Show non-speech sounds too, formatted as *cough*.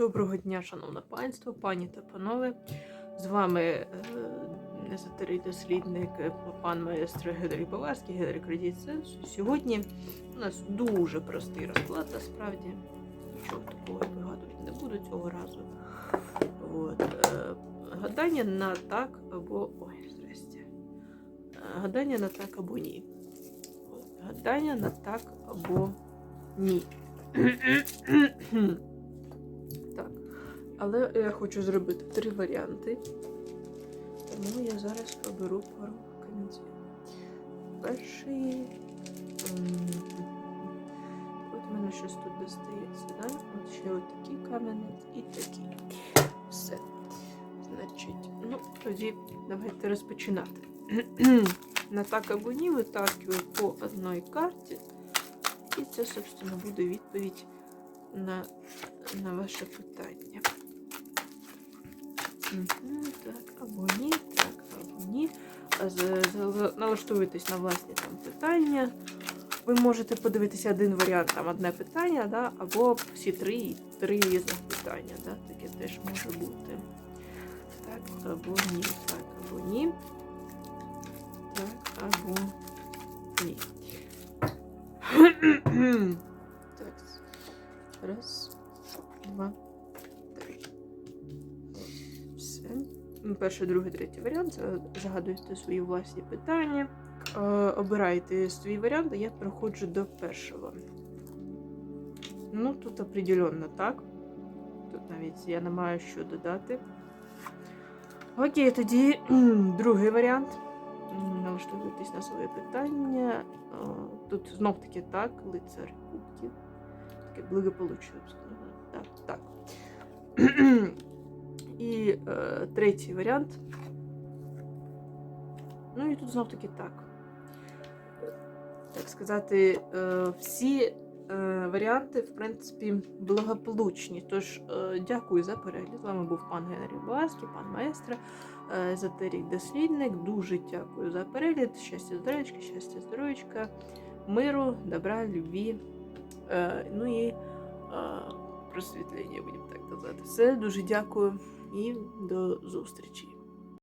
Доброго дня, шановне панство, пані та панове. З вами е, езотерик дослідник е, пан маестро Генрій Баварський, Генрік Радіт Сенсу. Сьогодні у нас дуже простий розклад, насправді нічого такого вигадувати не буду цього разу. От, е, гадання на так або. Ой, здрасте. Гадання на так або ні. Гадання на так або ні. *clears throat* Але я хочу зробити три варіанти. Тому я зараз оберу пару камінців. Перший. От у мене щось тут достається, да? От ще от такий камінець і такий. Все. Значить, ну, тоді давайте розпочинати. *clears throat* На так або ні витаскую по одній карті. І це, собственно, буде відповідь на, на ваше питання. Так, або ні, так, або ні. Налаштовуйтесь на власні там питання. Ви можете подивитися один варіант, там одне питання, да, або всі три, три різних питання. Да, таке теж може бути. Так, або ні, так, або ні. Так, або ні. *clears throat* так. Раз, два, Перший, другий, третій варіант. Це Загадуєте свої власні питання. Е, обирайте свій варіант, а я переходжу до першого. Ну, тут определенно так. Тут навіть я не маю що додати. Окей, тоді другий варіант. Налаштовуйтесь на своє питання. Е, Тут знов таки так, лицар кубків. Таке благополуччя, я. Так, так. І е, третій варіант. Ну і тут знов таки так. Так сказати, е, всі е, варіанти, в принципі, благополучні. Тож, е, дякую за перегляд. З вами був пан Генрій Баский, пан маестро, е, езотерик дослідник. Дуже дякую за перегляд. Щастя, здоров'ячка, щастя, здоров'ячка, миру, добра, любві. Е, ну і е, просвітлення, будемо так казати. Все, дуже дякую і до зустрічі.